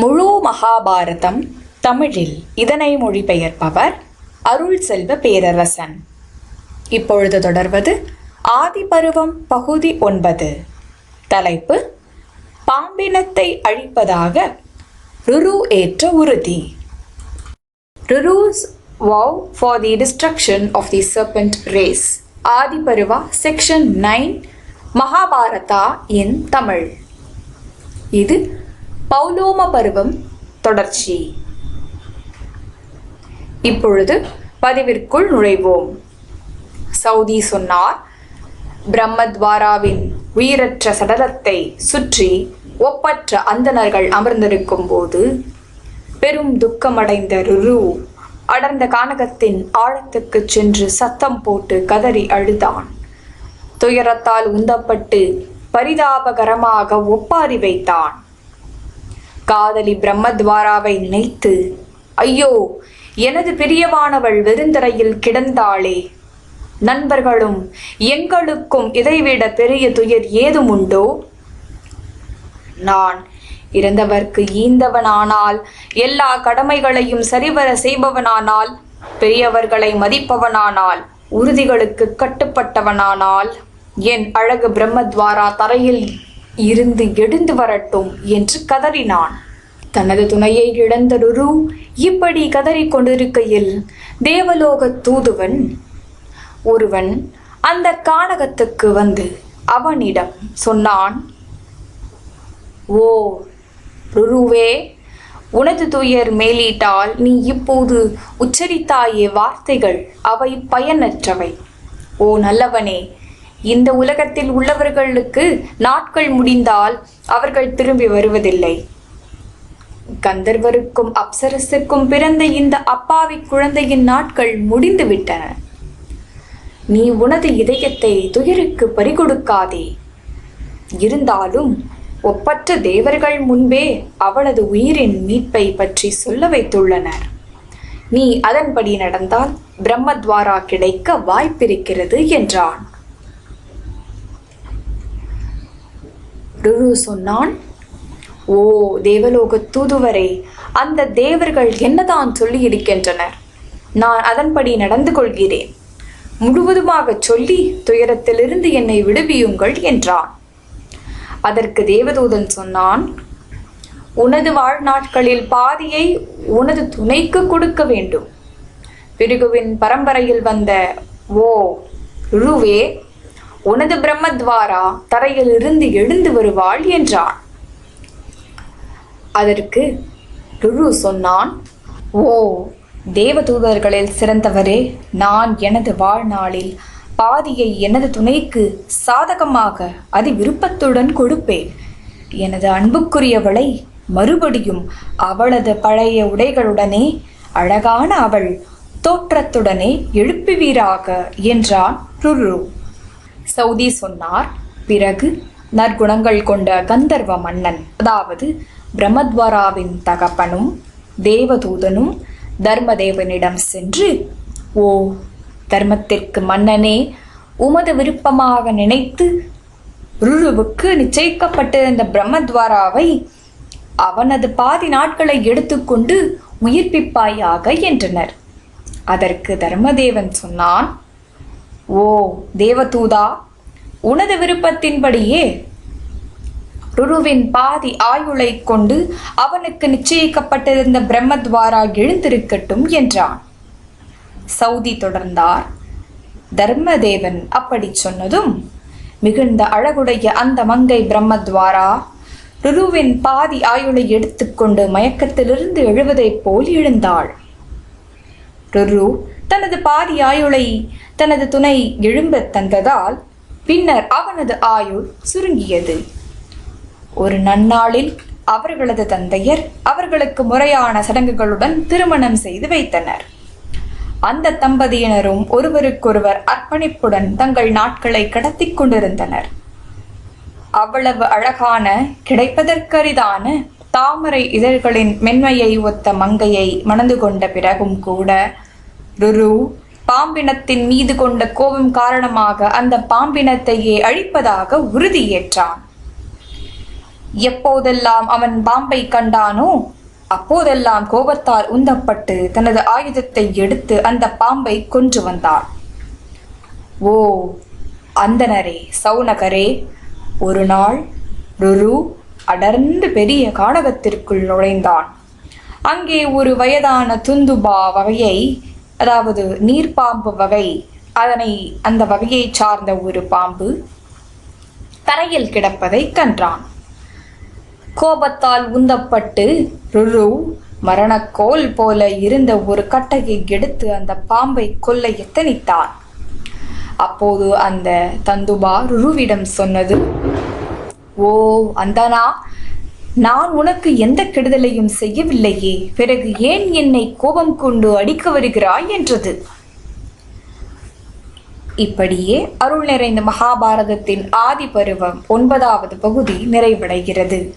முழு மகாபாரதம் தமிழில் இதனை மொழிபெயர்ப்பவர் அருள் செல்வ பேரரசன். இப்பொழுது தொடர்வது ஆதிபருவம் பகுதி ஒன்பது. தலைப்பு பாம்பினத்தை அழிப்பதாக ருரு ஏற்ற உறுதி. Ruru's vow for the destruction of the serpent race Adiparva section nine Mahabharata in Tamil. இது பௌலோம பருவம் தொடர்ச்சி. இப்பொழுது பதிவிற்குள் நுழைவோம். சவுதி சொன்னார் பிரம்மத்வாராவின் உயிரற்ற சடலத்தை சுற்றி ஒப்பற்ற அந்தணர்கள் அமர்ந்திருக்கும் போது பெரும் துக்கமடைந்த ருரு அடர்ந்த கானகத்தின் ஆழத்துக்குச் சென்று சத்தம் போட்டு கதறி அழுதான். துயரத்தால் உந்தப்பட்டு பரிதாபகரமாக ஒப்பாரி வைத்தான். காதலி பிரம்மத்வாராவை நினைத்து ஐயோ எனது பிரியமானவள் வெறுந்தரையில் கிடந்தாளே. நண்பர்களும் எங்களுக்கும் இதைவிட பெரிய துயர் ஏதும் உண்டோ? நான் இறந்தவர்க்கு ஈந்தவனானால் எல்லா கடமைகளையும் சரிவர செய்பவனானால் பெரியவர்களை மதிப்பவனானால் உறுதிகளுக்கு கட்டுப்பட்டவனானால் என் அழகு பிரம்மத்வாரா தரையில் இருந்து எழுந்து வரட்டும் என்று கதறினான். தனது துணையை இழந்த ருரு இப்படி கதறிக் கொண்டிருக்கையில் தேவலோக தூதுவன் ஒருவன் அந்த கானகத்துக்கு வந்து அவனிடம் சொன்னான் ஓ ருருவே உனது துயர் மேலீட்டால் நீ இப்போது உச்சரித்தாயே வார்த்தைகள் அவை பயனற்றவை. ஓ நல்லவனே இந்த உலகத்தில் உள்ளவர்களுக்கு நாட்கள் முடிந்தால் அவர்கள் திரும்பி வருவதில்லை. கந்தர்வருக்கும் அப்சரசுக்கும் பிறந்த இந்த அப்பாவி குழந்தையின் நாட்கள் முடிந்து விட்டன நீ உனது இதயத்தை துயருக்கு பறிகொடுக்காதே. இருந்தாலும் ஒப்பற்ற தேவர்கள் முன்பே அவளது உயிரின் மீட்பை பற்றி சொல்ல வைத்துள்ளனர். நீ அதன்படி நடந்தால் பிரம்மத்வாரா கிடைக்க வாய்ப்பிருக்கிறது என்றான். ருரு சொன்னான். ஓ தேவலோக தூதுவரே அந்த தேவர்கள் என்னதான் சொல்லி இருக்கின்றனர்? நான் அதன்படி நடந்து கொள்கிறேன். முழுவதுமாக சொல்லி துயரத்திலிருந்து என்னை விடுவியுங்கள் என்றான். அதற்கு தேவதூதன் சொன்னான் உனது வாழ்நாட்களில் பாதியை உனது துணைக்கு கொடுக்க வேண்டும். பிருகுவின் பரம்பரையில் வந்த ஓ ருவே உனது பிரம்மத்வாரா தரையில் இருந்து எழுந்து வருவாள் என்றான். அதற்கு ருரு சொன்னான் ஓ தேவதூதர்களில் சிறந்தவரே நான் எனது வாழ்நாளில் பாதியை எனது துணைக்கு சாதகமாக அதி விருப்பத்துடன் கொடுப்பேன். எனது அன்புக்குரியவளை மறுபடியும் அவளது பழைய உடைகளுடனே அழகான அவள் தோற்றத்துடனே எழுப்புவீராக என்றான் ருரு சவுதி சொன்னார். பிறகு நற்குணங்கள் கொண்ட கந்தர்வ மன்னன் அதாவது பிரம்மத்வாராவின் தகப்பனும் தேவதூதனும் தர்மதேவனிடம் சென்று ஓ தர்மத்திற்கு மன்னனே உமது விருப்பமாக நினைத்து ருழுவுக்கு நிச்சயிக்கப்பட்டிருந்த பிரம்மத்வாராவை அவனது பாதி நாட்களை எடுத்துக்கொண்டு உயிர்ப்பிப்பாயாக என்றனர். அதற்கு தர்மதேவன் சொன்னான் ஓ தேவதூதா உனது விருப்பத்தின்படியே ருருவின் பாதி ஆயுளை கொண்டு அவனுக்கு நிச்சயிக்கப்பட்டிருந்த பிரம்மத்வாரா எழுந்திருக்கட்டும் என்றான். சவுதி தொடர்ந்தார். தர்மதேவன் அப்படி சொன்னதும் மிகுந்த அழகுடைய அந்த மங்கை பிரம்மத்வாரா ருருவின் பாதி ஆயுளை எடுத்துக்கொண்டு மயக்கத்திலிருந்து எழுவதைப் போல் எழுந்தாள். ருரு தனது பாதி ஆயுளை தனது துணை எழும்பத் தந்ததால் பின்னர் அவனது ஆயுள் சுருங்கியது. ஒரு நன்னாளில் அவர்களது தந்தையர் அவர்களுக்கு முறையான சடங்குகளுடன் திருமணம் செய்து வைத்தனர். அந்த தம்பதியினரும் ஒருவருக்கொருவர் அர்ப்பணிப்புடன் தங்கள் நாட்களை கடத்திக் கொண்டிருந்தனர். அவ்வளவு அழகான கிடைப்பதற்கரிதான தாமரை இதழ்களின் மென்மையை ஒத்த மங்கையை மணந்து கொண்ட பிறகும் கூட ருரு பாம்பினத்தின் மீது கொண்ட கோபம் காரணமாக அந்த பாம்பினத்தையே அழிப்பதாக உறுதியேற்றான். எப்போதெல்லாம் அவன் பாம்பை கண்டானோ அப்போதெல்லாம் கோபத்தால் உந்தப்பட்டு தனது ஆயுதத்தை எடுத்து அந்த பாம்பை கொன்று வந்தான். ஓ அந்தனரே சௌனகரே ஒரு நாள் ருரு அடர்ந்து பெரிய காடகத்திற்குள் நுழைந்தான். அங்கே ஒரு வயதான துந்துபா வகையை அதாவது நீர்ப்பாம்பு வகை அதனை அந்த வகையை சார்ந்த ஒரு பாம்பு தரையில் கிடப்பதை கன்றான். கோபத்தால் உந்தப்பட்டு ருரு மரணக்கோல் போல இருந்த ஒரு கட்டையை எடுத்து அந்த பாம்பை கொல்ல எத்தனித்தான். அப்போது அந்த தந்துபா ருருவிடம் சொன்னது ஓ அந்தனா நான் உனக்கு எந்த கெடுதலையும் செய்யவில்லையே. பிறகு ஏன் என்னை கோபம் கொண்டு அடிக்க வருகிறாய் என்றது. இப்படியே அருள் நிறைந்த மகாபாரதத்தின் ஆதி பருவம் ஒன்பதாவது பகுதி நிறைவடைகிறது.